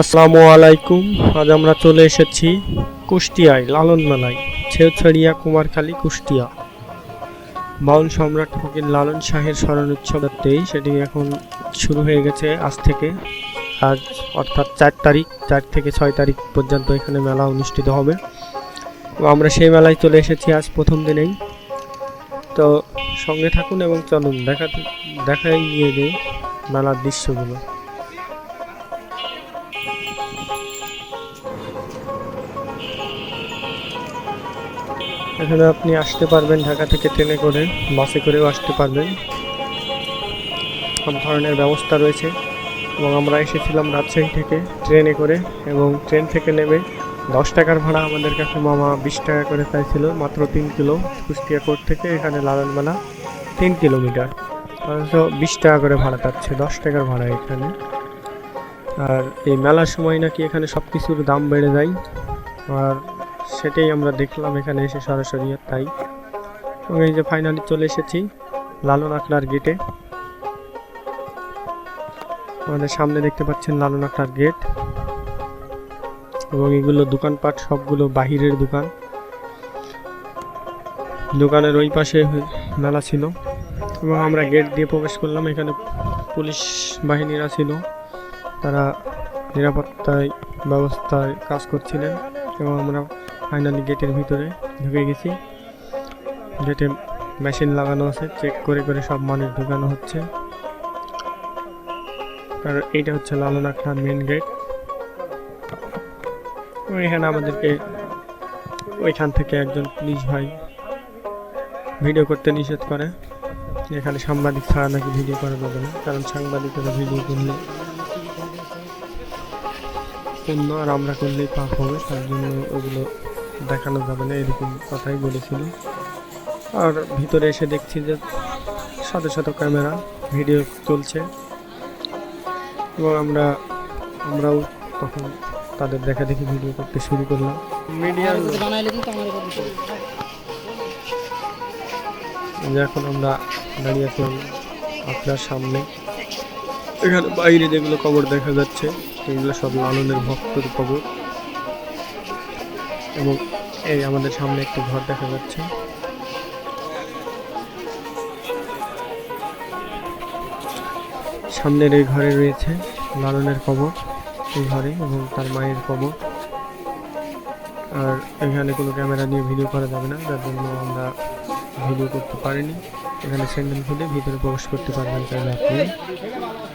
আসসালামু আলাইকুম। আজ আমরা চলে এসেছি কুষ্টিয়ায় লালন মেলায় ছেউছড়িয়া কুমারখালী, কুষ্টিয়া। বাউল সম্রাট ফকির লালন শাহের স্মরণ উৎসবতেই সেটি এখন শুরু হয়ে গেছে আজ থেকে। আজ অর্থাৎ চার তারিখ, চার থেকে ছয় তারিখ পর্যন্ত এখানে মেলা অনুষ্ঠিত হবে। আমরা সেই মেলায় চলে এসেছি আজ প্রথম দিনেই। তো সঙ্গে থাকুন এবং চলুন, দেখা, দেখাই নিয়ে যাই মেলার দৃশ্যগুলো। এখানে আপনি আসতে পারবেন ঢাকা থেকে ট্রেনে করে, বাসে করেও আসতে পারবেন। সব ধরনের ব্যবস্থা রয়েছে এবং আমরা এসেছিলাম রাজশাহী থেকে ট্রেনে করে এবং ট্রেন থেকে নেমে দশ টাকার ভাড়া আমাদের কাছে মামা বিশ টাকা করে চাইছিল, মাত্র তিন কিলো। কুষ্টিয়া কোর্ট থেকে এখানে লালন মেলা তিন কিলোমিটার। অথচ বিশ টাকা করে ভাড়া চাচ্ছে, দশ টাকার ভাড়া এখানে। আর এই মেলার সময় নাকি এখানে সব কিছুর দাম বেড়ে যায়। আর সেটাই আমরা দেখলাম এখানে এসে সরাসরি, তাই। এবং এই যে ফাইনালি চলে এসেছি লালন আখড়ার গেটে আমাদের সামনে দেখতে পাচ্ছেন লালন আখড়ার গেট এবং এগুলো দোকানপাট, সবগুলো বাহিরের দোকান। দোকানের ওই পাশে মেলা ছিল। এবং আমরা গেট দিয়ে প্রবেশ করলাম, এখানে পুলিশ বাহিনীরা ছিল। তারা নিরাপত্তায় ব্যবস্থায় কাজ করছিলেন। এবং আমরা ফাইনালি গেটের ভিতরে ঢুকে গেছি। গেটে মেশিন লাগানো আছে চেক করে করে সব মানুষ ঢুকানো হচ্ছে। আর এইটা হচ্ছে লালন আখড়ার মেন গেট এখানে আমাদেরকে ওইখান থেকে একজন পুলিশ ভাই ভিডিও করতে নিষেধ করে। এখানে সাংবাদিক ছাড়া নাকি ভিডিও করা যাবে না, কারণ সাংবাদিকরা ভিডিও করলে পণ্য আর আমরা করলেই পাপ হবে, তার জন্য ওগুলো দেখানো যাবে না এরকম কথাই বলেছিল। আর ভিতরে এসে দেখছি যে শত শত ক্যামেরা ভিডিও চলছে। এবং আমরা আমরাও তখন তাদের দেখা দেখি ভিডিও করতে শুরু করলাম। মিডিয়ার এখন আমরা দাঁড়িয়ে আছি আপনার সামনে। এখানে বাইরে যেগুলো কবর দেখা যাচ্ছে সেগুলো সব লালনের ভক্তের কবর। এবং এই আমাদের সামনে একটি ঘর দেখা যাচ্ছে। সামনের এই ঘরে রয়েছে লালনের কবর, এই ঘরে এবং তার মায়ের কবর। আর এখানে কোনো ক্যামেরা নিয়ে ভিডিও করা যাবে না, যার জন্য আমরা ভিডিও করতে পারিনি। এখানে স্যান্ডেল খুলে ভিতরে প্রবেশ করতে পারবেন চাইলে আপনি।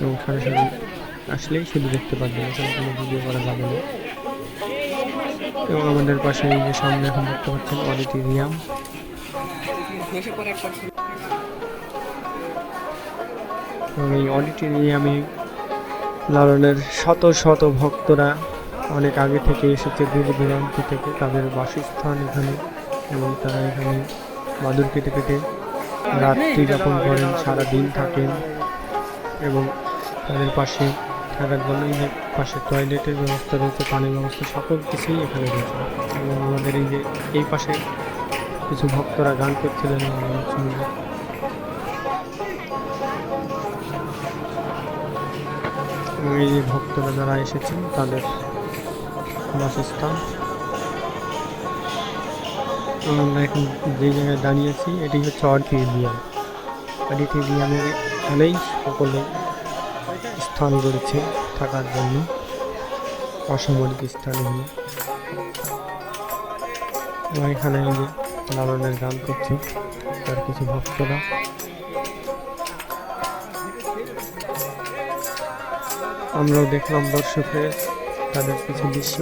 এবং সরাসরি আসলেই শুধু দেখতে পারবেন, এখানে কোনো ভিডিও করা যাবে না। এবং আমাদের পাশে এই যে সামনে এখন দেখতে পাচ্ছেন অডিটোরিয়াম। এবং এই অডিটোরিয়ামে লালনের শত শত ভক্তরা অনেক আগে থেকে এসেছে, দূর দূরান্ত থেকে। তাদের বাসস্থান এখানে এবং তারা এখানে মাদুর কেটে কেটে রাত্রি যাপন করেন সারা দিন থাকেন এবং তাদের পাশে থাকার জন্য এই যে পাশে টয়লেটের ব্যবস্থা রয়েছে, পানির ব্যবস্থা, সকল কিছুই এখানে রয়েছে। এবং আমাদের এই যে এই পাশে কিছু ভক্তরা গান করছিলেন এই যে ভক্তরা যারা এসেছেন, তাদের বাসস্থান। আমরা এখন যে জায়গায় দাঁড়িয়েছি এটি হচ্ছে অডিটোরিয়াম। অডিটোরিয়ামের এখানেই সকলে স্থান করেছে থাকার জন্য। অসামরিক স্থান। হলো এবং এখানে যে লালনের গান করছে, তার কিছু ভক্তরা। আমরাও দেখলাম দর্শকের তাদের কিছু দৃশ্য।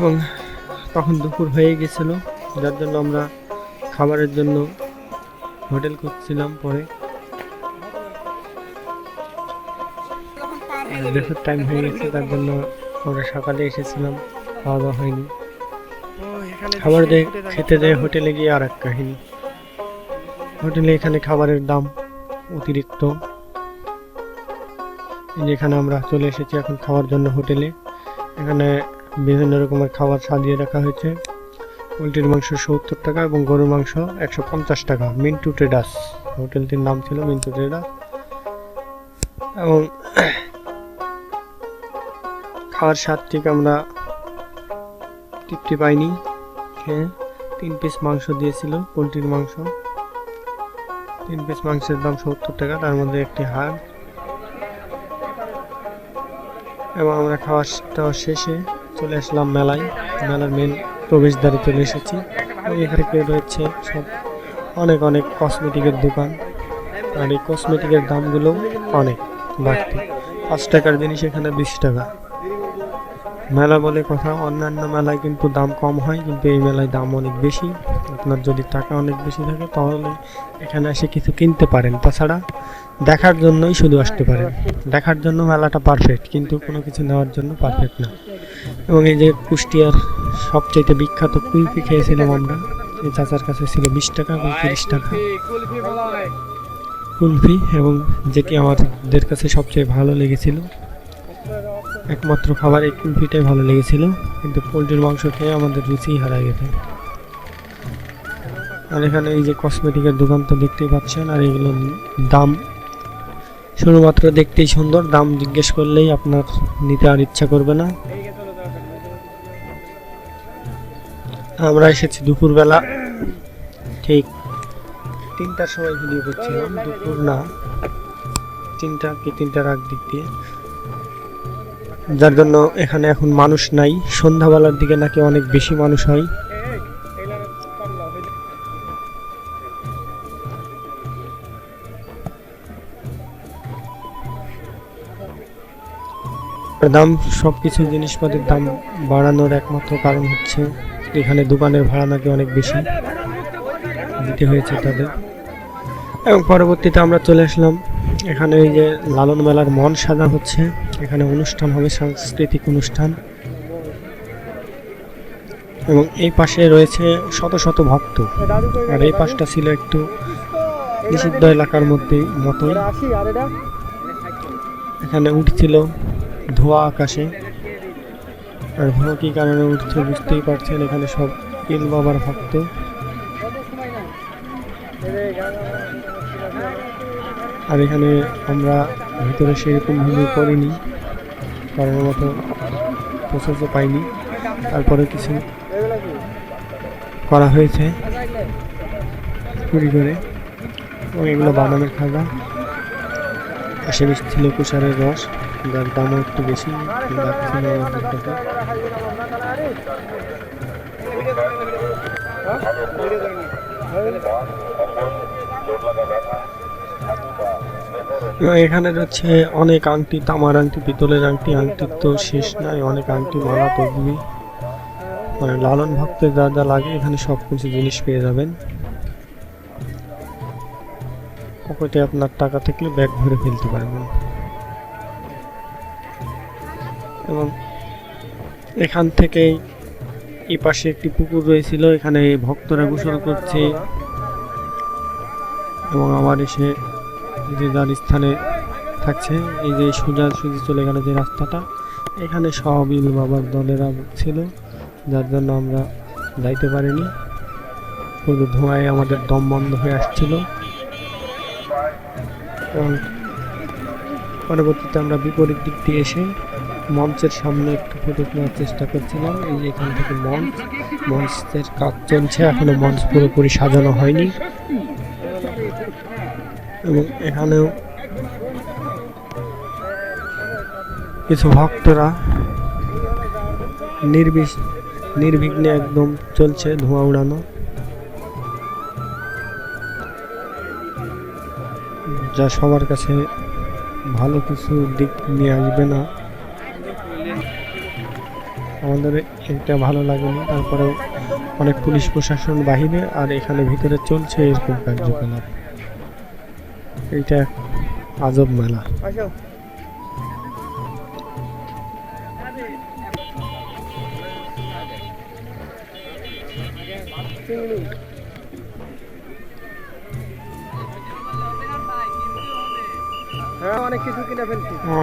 এবং তখন দুপুর হয়ে গেছিল, যার জন্য আমরা খাবারের জন্য হোটেল করছিলাম পরে। দেখুর টাইম হয়ে গেছে, তার জন্য আমরা সকালে এসেছিলাম খাওয়া দাওয়া হয়নি। খাবার দিয়ে খেতে যায় হোটেলে গিয়ে আর এক কাহিনী। হোটেলে এখানে খাবারের দাম অতিরিক্ত। এই যে এখানে আমরা চলে এসেছি এখন খাওয়ার জন্য হোটেলে। এখানে বিভিন্ন রকমের খাবার সাজিয়ে রাখা হয়েছে। পোলট্রির মাংস সত্তর টাকা এবং গরুর মাংস একশো পঞ্চাশ টাকা। মিন্টু ট্রেডার্স। হোটেলটির নাম ছিল মিন্টু ট্রেডার্স। এবং খাওয়ার স্বাদ ঠিক আমরা তৃপ্তি পাইনি। হ্যাঁ তিন পিস মাংস দিয়েছিল পোলট্রির মাংস। তিন পিস মাংসের দাম সত্তর টাকা, তার মধ্যে একটি হাড়। এবং আমরা খাওয়া শেষে চলে আসলাম মেলায়। মেলার মেন প্রবেশদ্বারে চলে এসেছি। এখানে রয়েছে সব অনেক অনেক কসমেটিকের দোকান। আর এই কসমেটিকের দামগুলো অনেক, বাড়তি। পাঁচ টাকার জিনিস এখানে বিশ টাকা। মেলা বলে কথা, অন্যান্য মেলায় কিন্তু দাম কম হয়, কিন্তু এই মেলায় দাম অনেক বেশি। আপনার যদি টাকা অনেক বেশি থাকে, তাহলে এখানে এসে কিছু কিনতে পারেন। তাছাড়া দেখার জন্যই শুধু আসতে পারেন। দেখার জন্য মেলাটা পারফেক্ট কিন্তু কোনো কিছু নেওয়ার জন্য পারফেক্ট না। এবং এই যে কুষ্টিয়ার সবচাইতে বিখ্যাত কুলফি খেয়েছিলাম আমরা এই চাচার কাছে ছিল বিশ টাকা এবং তিরিশ টাকা। কুলফি এবং যেটি আমাদের কাছে সবচেয়ে ভালো লেগেছিল। একমাত্র খাবার এই কুলফিটাই ভালো লেগেছিল, কিন্তু পোলট্রির মাংস খেয়ে আমাদের রুচি হারা গেছে। আর এখানে এই যে কসমেটিকের দোকান তো দেখতেই পাচ্ছেন, আর এগুলোর দাম শুধুমাত্র দেখতেই সুন্দর, দাম জিজ্ঞেস করলেই আপনার নিতে আর ইচ্ছা করবে না। আমরা এসেছি দুপুরবেলা। ঠিক তিনটার সময় ভিডিও করছিলাম দুপুর না। তিনটা কি তিনটার আগ দিক দিয়ে। যার জন্য এখানে এখন মানুষ নাই। সন্ধ্যাবেলার দিকে নাকি অনেক বেশি মানুষ হয়। দাম সব কিছু জিনিসপাতির দাম বাড়ানোর একমাত্র কারণ হচ্ছে এখানে দোকানের ভাড়া নাকি অনেক বেশি। দিতে হয়েছে তাদের। এবং পরবর্তীতে আমরা চলে আসলাম। এখানে এই যে লালন মেলার মন সাজা হচ্ছে। এখানে অনুষ্ঠান হবে, সাংস্কৃতিক অনুষ্ঠান। এবং এই পাশে রয়েছে শত শত ভক্ত। আর এই পাশটা ছিল একটু নিষিদ্ধ এলাকার মধ্যে মতোই। এখানে উঠছিল ধোয়া আকাশে। আর ধোয়া কি কারণে উঠছে বুঝতেই পারছেন, এখানে সব ইল বাবার ভক্ত। আর এখানে আমরা ভিতরে সেরকম ভিডিও করিনি করার মতো প্রসেসও পাইনি। তারপরে কিছু করা হয়েছে করে। এবং এগুলো বাদামের খাজা আশেপাশে ছিল কুষারের রস। যার দামও একটু বেশি এখানে রয়েছে অনেক আংটি, তামার আংটি, পিতলের আংটি, আংটির তো শেষ নাই, অনেক আংটি, মালা তবলি মানে লালন ভক্তের যা যা লাগে, এখানে সব কিছু জিনিস পেয়ে যাবেন। পকেটে আপনার টাকা থাকলে ব্যাগ ভরে ফেলতে পারবেন। এবং এখান থেকেই এই পাশে একটি পুকুর রয়েছিল, এখানে ভক্তরা গোসল করছে এবং আমার এসে যে যার স্থানে থাকছে, এই যে সোজা সুজি চলে গেল যে রাস্তাটা, এখানে সব ইল বাবার দলেরা ছিল, যার জন্য আমরা যাইতে পারিনি। শুধু ধোঁয়ায় আমাদের দম বন্ধ হয়ে আসছিল। এবং পরবর্তীতে আমরা বিপরীত দিক দিয়ে এসে মঞ্চের সামনে একটু ফটো নেওয়ার চেষ্টা করছিলাম। এই যে এখান থেকে মঞ্চ, মঞ্চের কাজ চলছে। এখনও মঞ্চ পুরোপুরি সাজানো হয়নি। এবং এখানেও কিছু ভক্তরা নির্বিষ, নির্বিঘ্নে একদম চলছে ধোঁয়া উড়ানো। যা সবার কাছে ভালো কিছু দিক নিয়ে আসবে না। আমাদের এটা ভালো লাগেনি তারপরেও অনেক পুলিশ প্রশাসন, বাহিনী আর এখানে ভিতরে চলছে এরকম কার্যকলাপ। এইটা আজব মেলা। Thank অনেক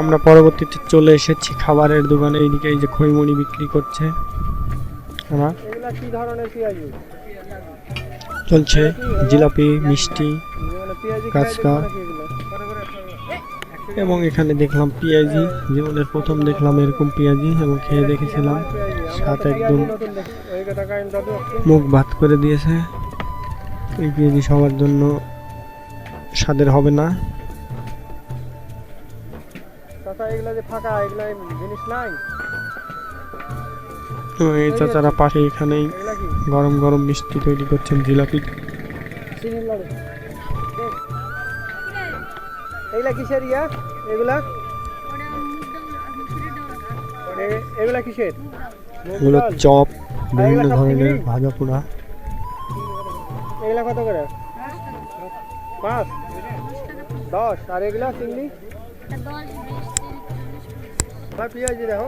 আমরা পরবর্তীতে চলে এসেছি খাবারের দোকানে এইদিকে এই যে খইমুড়ি বিক্রি করছে। ওরা চলছে জিলাপি মিষ্টি কাঁচকা। এবং এখানে দেখলাম পেঁয়াজি জীবনের প্রথম দেখলাম এরকম পেঁয়াজি এবং খেয়ে দেখেছিলাম। স্বাদ একদম। মুখ ভাত করে দিয়েছে। এই পেঁয়াজি সবার জন্য স্বাদের হবে না। চাচা এগুলা যে ফাঁকা এগুলা জিনিস নাই। এবং এই চাচারা পাশে এখানেই গরম গরম মিষ্টি তৈরি করছেন জিলাপি। এগুলা কিসের ইয়া? এগুলা? এগুলা কিসের? এগুলো চপ বিভিন্ন ধরনের ভাজা পোড়া। এগুলা কত করে? পাঁচ। দশ। আর এগুলা চিংড়ি দেখো।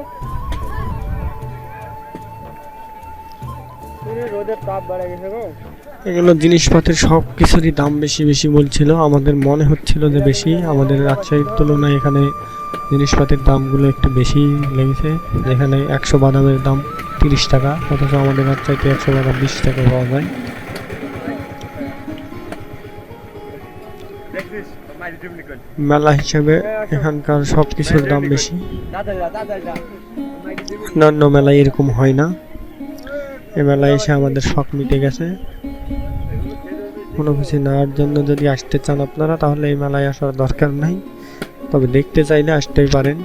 পুরো রোদের তাপ বেড়ে গেছে গো। এগুলো জিনিসপত্রের সব কিছুরই দাম বেশি বেশি বলছিল। আমাদের মনে হচ্ছিল যে বেশি। আমাদের রাজশাহীর তুলনায় এখানে জিনিসপাতির দামগুলো একটু বেশি লেগেছে। যেখানে একশো বাদামের দাম তিরিশ টাকা। অথচ আমাদের রাজশাহীতে একশো বাদাম বিশ টাকা পাওয়া যায়। মেলা হিসাবে এখানকার সব কিছুর দাম বেশি। অন্যান্য মেলায় এরকম হয় না। এ মেলায় এসে আমাদের শখ মিটে গেছে। কোনো কিছু নেওয়ার জন্য যদি আসতে চান আপনারা, তাহলে এই মেলায় আসার দরকার নাই। তবে দেখতে চাইলে আসতেই পারেন।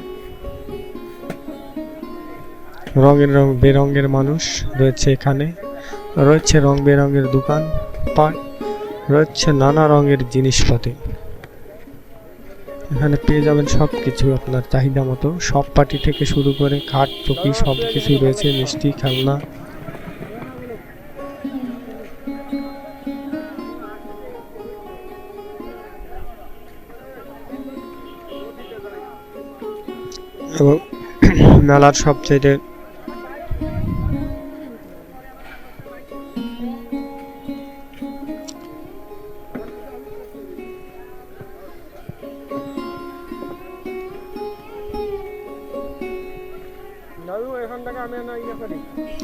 রঙের রং বেরঙের মানুষ রয়েছে এখানে। রয়েছে রং বেরঙের দোকান, পাট, রয়েছে নানা রঙের জিনিসপাতি। এখানে পেয়ে যাবেন সব কিছু আপনার চাহিদা মতো। সব পার্টি থেকে শুরু করে খাট চকি সব কিছুই রয়েছে, মিষ্টি, খেলনা। এবং মেলার সবচেয়ে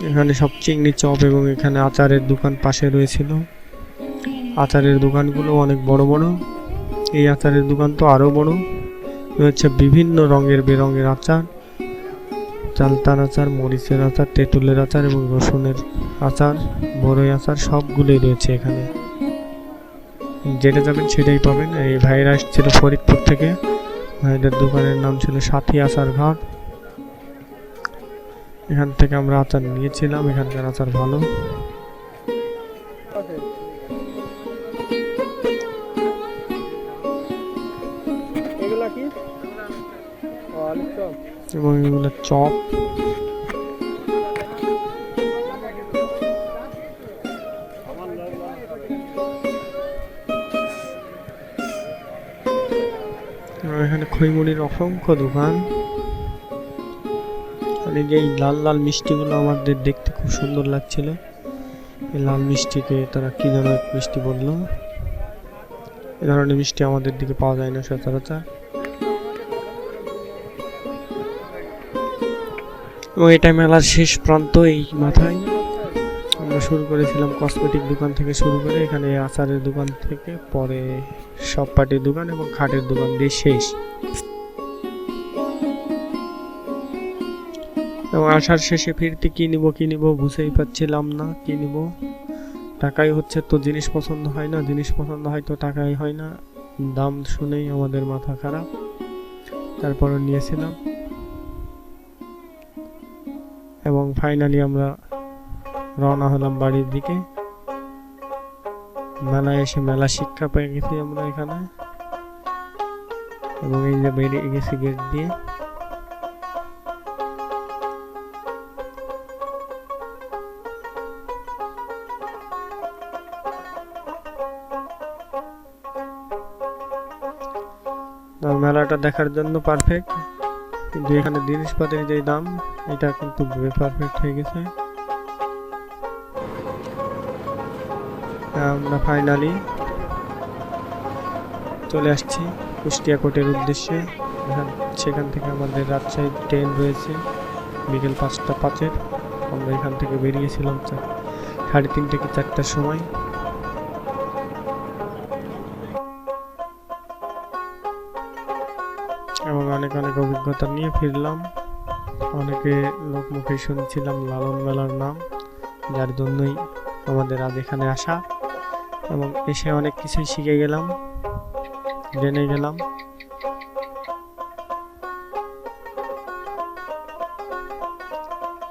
এখান সব চিংড়ি চপ এবং এখানে আচারের দোকান পাশে রয়েছিল। আচারের দোকানগুলো অনেক বড় বড়। এই আচারের দোকান তো আরও বড়। রয়েছে বিভিন্ন রঙের বেরঙের আচার। চালতার আচার, মরিচের আচার, তেঁতুলের আচার এবং রসুনের আচার, বড়ই আচার সবগুলোই রয়েছে এখানে। যেটা যাবেন সেটাই পাবেন। এই ভাইরা এসেছিল ফরিদপুর থেকে। ভাইদের দোকানের নাম ছিল সাথী আচার ঘর এখান থেকে আমরা আচার নিয়েছিলাম এখানকার আচার ভালো। এবং এগুলো চপ। এখানে খইমুড়ির অসংখ্য দোকান। এই যে লাল লাল মিষ্টিগুলো আমাদের দেখতে খুব সুন্দর লাগছিল। এই লাল মিষ্টিকে তারা কি ধরনের মিষ্টি বলল? এ ধরনের মিষ্টি আমাদের দিকে পাওয়া যায় না সচরাচর। এবং এটা মেলার শেষ প্রান্ত এই মাথায়। আমরা শুরু করেছিলাম কসমেটিক দোকান থেকে শুরু করে এখানে আচারের দোকান থেকে, পরে সব পাটির দোকান এবং খাটের দোকান দিয়ে শেষ। এবং আসার শেষে ফিরতে কি নিব কি নিব বুঝেই পাচ্ছিলাম না, কি নিব? টাকাই হচ্ছে তো জিনিস পছন্দ হয় না, জিনিস পছন্দ হয় তো টাকাই হয় না। দাম শুনেই আমাদের মাথা খারাপ। তারপরে নিয়েছিলাম। এবং ফাইনালি আমরা রওনা হলাম বাড়ির দিকে। মেলায় এসে মেলা শিক্ষা পেয়ে গেছি আমরা এখানে। এবং এই যে বেরিয়ে গেছি গেট দিয়ে। মেলাটা দেখার জন্য পারফেক্ট কিন্তু এখানে জিনিসপাতির যে দাম, এটা কিন্তু পারফেক্ট হয়ে গেছে। আমরা ফাইনালি চলে আসছি কুষ্টিয়া কোর্টের উদ্দেশ্যে। সেখান থেকে আমাদের রাজশাহী ট্রেন রয়েছে বিকেল পাঁচটা পাঁচের। আমরা এখান থেকে বেরিয়েছিলাম সাড়ে তিনটে কি চারটার সময়। অভিজ্ঞতা নিয়ে ফিরলাম। অনেকে লোকমুখে শুনছিলাম লালন মেলার নাম, যার জন্যই আমাদের আজ এখানে আসা এবং এসে অনেক কিছুই শিখে গেলাম, জেনে গেলাম।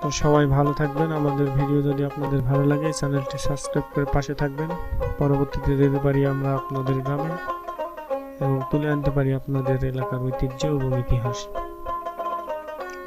তো সবাই ভালো থাকবেন। আমাদের ভিডিও যদি আপনাদের ভালো লাগে, চ্যানেলটি সাবস্ক্রাইব করে পাশে থাকবেন। পরবর্তীতে যেতে পারি আমরা আপনাদের গ্রামে এবং তুলে আনতে পারি আপনাদের এলাকার ঐতিহ্য এবং ইতিহাস।